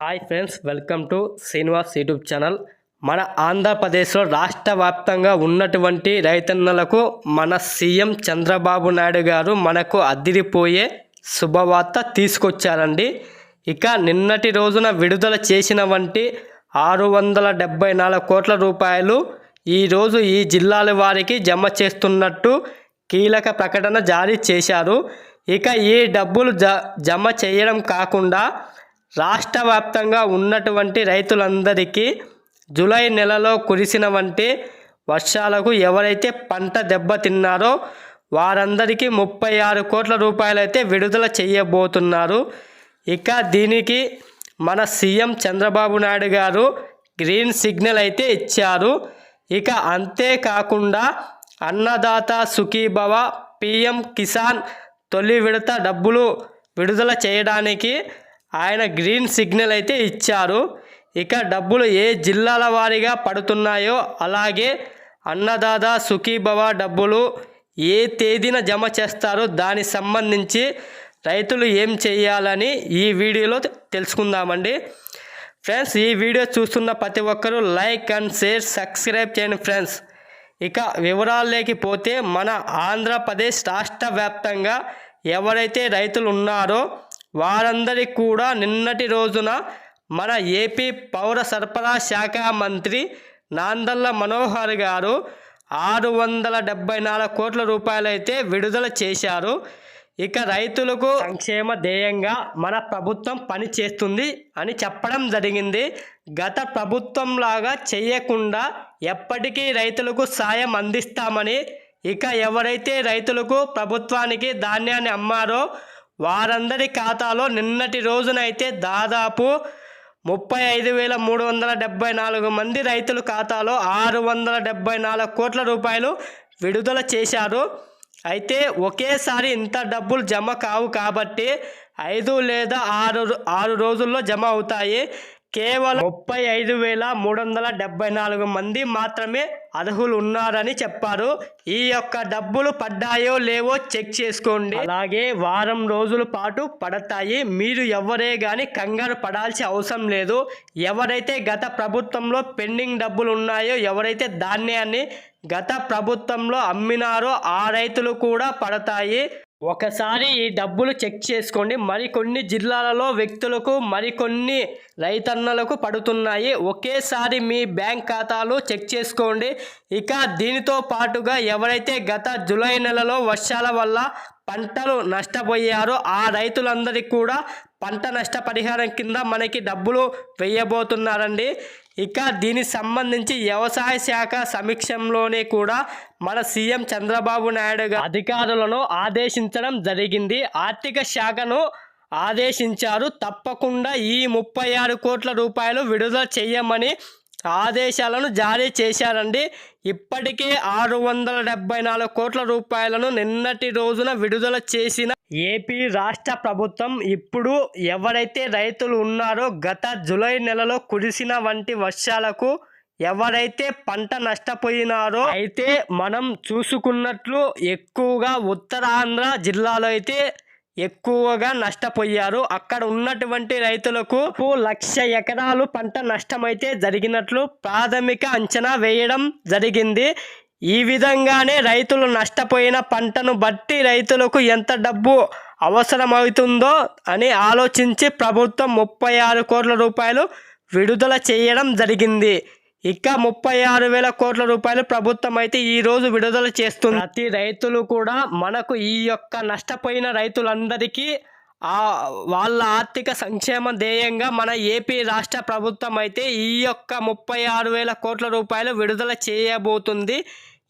Hi friends welcome to Srinivas YouTube channel. మన ఆంధ్రప్రదేశ్లో రాష్ట్ర వ్యాప్తంగా ఉన్నటువంటి రైతన్నలకు మన సీఎం చంద్రబాబు నాయుడు గారు మనకు అదిరిపోయే శుభవార్త తీసుకొచ్చారండి. ఇక నిన్నటి రోజున విడుదల చేసిన వంటి ఆరు వందల డెబ్బై నాలుగు కోట్ల రూపాయలు ఈరోజు ఈ జిల్లాల వారికి జమ చేస్తున్నట్టు కీలక ప్రకటన జారీ చేశారు. ఇక ఈ డబ్బులు జ జమ చేయడం కాకుండా రాష్ట్ర వ్యాప్తంగా ఉన్నటువంటి రైతులందరికీ జూలై నెలలో కురిసిన వంటి వర్షాలకు ఎవరైతే పంట దెబ్బతిన్నారో వారందరికీ ముప్పై ఆరు కోట్ల రూపాయలైతే విడుదల చేయబోతున్నారు. ఇక దీనికి మన సీఎం చంద్రబాబు నాయుడు గారు గ్రీన్ సిగ్నల్ అయితే ఇచ్చారు. ఇక అంతేకాకుండా అన్నదాత సుఖీభవ పిఎం కిసాన్ తొలి విడత డబ్బులు విడుదల చేయడానికి ఆయన గ్రీన్ సిగ్నల్ అయితే ఇచ్చారు. ఇక డబ్బులు ఏ జిల్లాల వారీగా పడుతున్నాయో అలాగే అన్నదాత సుఖీభవ డబ్బులు ఏ తేదీన జమ చేస్తారో దానికి సంబంధించి రైతులు ఏం చేయాలని ఈ వీడియోలో తెలుసుకుందామండి. ఫ్రెండ్స్ ఈ వీడియో చూస్తున్న ప్రతి ఒక్కరూ లైక్ అండ్ షేర్ సబ్స్క్రైబ్ చేయండి ఫ్రెండ్స్. ఇక వివరాల్లోకి పోతే మన ఆంధ్రప్రదేశ్ రాష్ట్ర వ్యాప్తంగా ఎవరైతే రైతులు ఉన్నారో వారందరికీ కూడా నిన్నటి రోజున మన ఏపీ పౌర సరఫరా శాఖ మంత్రి నాందల్ల మనోహర్ గారు ఆరు వందల డెబ్బై నాలుగు కోట్ల రూపాయలైతే విడుదల చేశారు. ఇక రైతులకు సంక్షేమ ధ్యేయంగా మన ప్రభుత్వం పని చేస్తుంది అని చెప్పడం జరిగింది. గత ప్రభుత్వం లాగా చేయకుండా ఎప్పటికీ రైతులకు సాయం అందిస్తామని ఇక ఎవరైతే రైతులకు ప్రభుత్వానికి ధాన్యాన్ని అమ్మారో వారందరి ఖాతాలో నిన్నటి రోజునైతే దాదాపు ముప్పై ఐదు వేల మూడు వందల డెబ్బై నాలుగు మంది రైతుల ఖాతాలో ఆరు వందల డెబ్బై నాలుగు కోట్ల రూపాయలు విడుదల చేశారు. అయితే ఒకేసారి ఇంత డబ్బులు జమ కావు కాబట్టి ఐదు లేదా ఆరు ఆరు రోజుల్లో జమ అవుతాయి. కేవలం ముప్పై ఐదు వేల మూడు వందల డెబ్బై నాలుగు మంది మాత్రమే అర్హులు ఉన్నారని చెప్పారు. ఈ యొక్క డబ్బులు పడ్డాయో లేవో చెక్ చేసుకోండి. అలాగే వారం రోజుల పాటు పడతాయి. మీరు ఎవరే కానీ కంగారు పడాల్సిన అవసరం లేదు. ఎవరైతే గత ప్రభుత్వంలో పెండింగ్ డబ్బులు ఉన్నాయో ఎవరైతే ధాన్యాన్ని గత ప్రభుత్వంలో అమ్మినారో ఆ రైతులు కూడా పడతాయి. ఒకసారి ఈ డబ్బులు చెక్ చేసుకోండి. మరికొన్ని జిల్లాలలో వ్యక్తులకు మరికొన్ని రైతన్నలకు పడుతున్నాయి. ఒకేసారి మీ బ్యాంక్ ఖాతాలు చెక్ చేసుకోండి. ఇక దీనితో పాటుగా ఎవరైతే గత జూలై నెలలో వర్షాల వల్ల పంటలు నష్టపోయారో ఆ రైతులందరికీ కూడా పంట నష్టపరిహారం కింద మనకి డబ్బులు వేయబోతున్నారండి. ఇక దీనికి సంబంధించి వ్యవసాయ శాఖ సమీక్షంలోనే కూడా మన సీఎం చంద్రబాబు నాయుడు గారు అధికారులను ఆదేశించడం జరిగింది. ఆర్థిక శాఖను ఆదేశించారు. తప్పకుండా ఈ ముప్పై ఆరు కోట్ల రూపాయలు విడుదల చేయమని ఆదేశాలను జారీ చేశారండి. ఇప్పటికే ఆరు వందల డెబ్బై నాలుగు కోట్ల రూపాయలను నిన్నటి రోజున విడుదల చేసిన ఏపీ రాష్ట్ర ప్రభుత్వం ఇప్పుడు ఎవరైతే రైతులు ఉన్నారో గత జూలై నెలలో కురిసిన వంటి వర్షాలకు ఎవరైతే పంట నష్టపోయినారో అయితే మనం చూసుకున్నట్లు ఎక్కువగా ఉత్తరాంధ్ర జిల్లాలో అయితే ఎక్కువగా నష్టపోయారు. అక్కడ ఉన్నటువంటి రైతులకు లక్ష ఎకరాలు పంట నష్టమైతే జరిగినట్లు ప్రాథమిక అంచనా వేయడం జరిగింది. ఈ విధంగానే రైతులు నష్టపోయిన పంటను బట్టి రైతులకు ఎంత డబ్బు అవసరమవుతుందో అని ఆలోచించి ప్రభుత్వం ముప్పై ఆరు కోట్ల రూపాయలు విడుదల చేయడం జరిగింది. ఇక ముప్పై ఆరు వేల కోట్ల రూపాయలు ప్రభుత్వం అయితే ఈ రోజు విడుదల చేస్తుంది. ప్రతి రైతులు కూడా మనకు ఈ యొక్క నష్టపోయిన రైతులందరికీ ఆ వాళ్ళ ఆర్థిక సంక్షేమ ధ్యేయంగా మన ఏపీ రాష్ట్ర ప్రభుత్వం అయితే ఈ యొక్క ముప్పై ఆరు వేల కోట్ల రూపాయలు విడుదల చేయబోతుంది.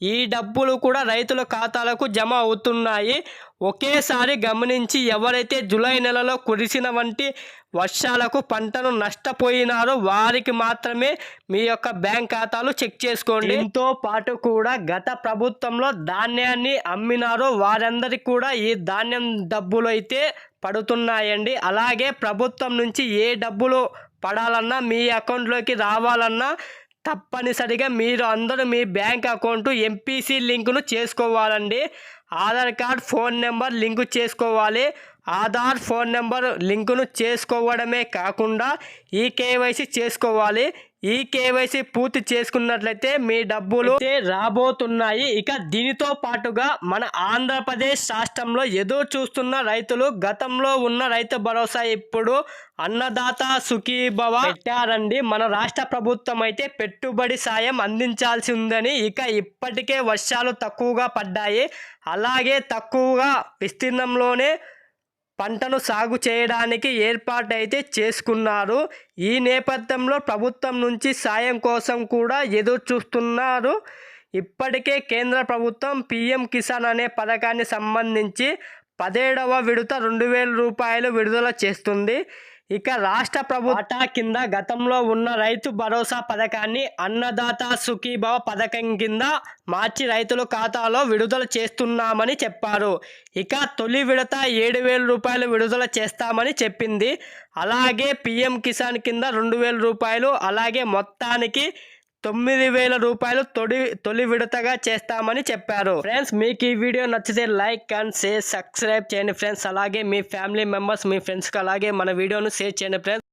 ఈ డబ్బులు కూడా రైతుల ఖాతాలకు జమ అవుతున్నాయి. ఒకేసారి గమనించి ఎవరైతే జూలై నెలలో కురిసిన వంటి వర్షాలకు పంటను నష్టపోయినారో వారికి మాత్రమే మీ యొక్క బ్యాంక్ ఖాతాలు చెక్ చేసుకోండి. దీంతో పాటు కూడా గత ప్రభుత్వంలో ధాన్యాన్ని అమ్మినారో వారందరికీ కూడా ఈ ధాన్యం డబ్బులు అయితే పడుతున్నాయండి. అలాగే ప్రభుత్వం నుంచి ఏ డబ్బులు పడాలన్నా మీ అకౌంట్లోకి రావాలన్నా తప్పనిసరిగా మీరు అందరూ మీ బ్యాంక్ అకౌంట్ ఎంపీసీ లింకును చేసుకోవాలండి. Aadhaar card phone number link చేసుకోవాలి. ఆధార్ ఫోన్ నెంబర్ లింకును చేసుకోవడమే కాకుండా ఈ కేవైసీ చేసుకోవాలి. ఈ కేవైసీ పూర్తి చేసుకున్నట్లయితే మీ డబ్బులు రాబోతున్నాయి. ఇక దీనితో పాటుగా మన ఆంధ్రప్రదేశ్ రాష్ట్రంలో ఎదురు చూస్తున్న రైతులు గతంలో ఉన్న రైతు భరోసా ఇప్పుడు అన్నదాత సుఖీభవ పెట్టారండి. మన రాష్ట్ర ప్రభుత్వం అయితే పెట్టుబడి సాయం అందించాల్సి ఉందని ఇక ఇప్పటికే వర్షాలు తక్కువగా పడ్డాయి. అలాగే తక్కువగా విస్తీర్ణంలోనే పంటను సాగు చేయడానికి ఏర్పాటైతే చేసుకున్నారు. ఈ నేపథ్యంలో ప్రభుత్వం నుంచి సాయం కోసం కూడా ఎదురు చూస్తున్నారు ఇప్పటికే కేంద్ర ప్రభుత్వం పిఎం కిసాన్ అనే పథకాన్ని సంబంధించి పదిహేడవ విడత రెండు వేల రూపాయలు విడుదల చేస్తుంది. ఇక రాష్ట్ర ప్రభుత్వ కింద గతంలో ఉన్న రైతు భరోసా పథకాన్ని అన్నదాత సుఖీభవ పథకం కింద మార్చి రైతుల ఖాతాలో విడుదల చేస్తున్నామని చెప్పారు. ఇక తొలి విడత ఏడు వేల రూపాయలు విడుదల చేస్తామని చెప్పింది. అలాగే పిఎం కిసాన్ కింద రెండు వేల రూపాయలు అలాగే మొత్తానికి తొమ్మిది వేల రూపాయలు తొలి తొలి విడతగా చేస్తామని చెప్పారు. ఫ్రెండ్స్ మీకు ఈ వీడియో నచ్చితే లైక్ అండ్ షేర్ సబ్స్క్రైబ్ చేయండి ఫ్రెండ్స్. అలాగే మీ ఫ్యామిలీ మెంబర్స్ మీ ఫ్రెండ్స్కి అలాగే మన వీడియోను షేర్ చేయండి ఫ్రెండ్స్.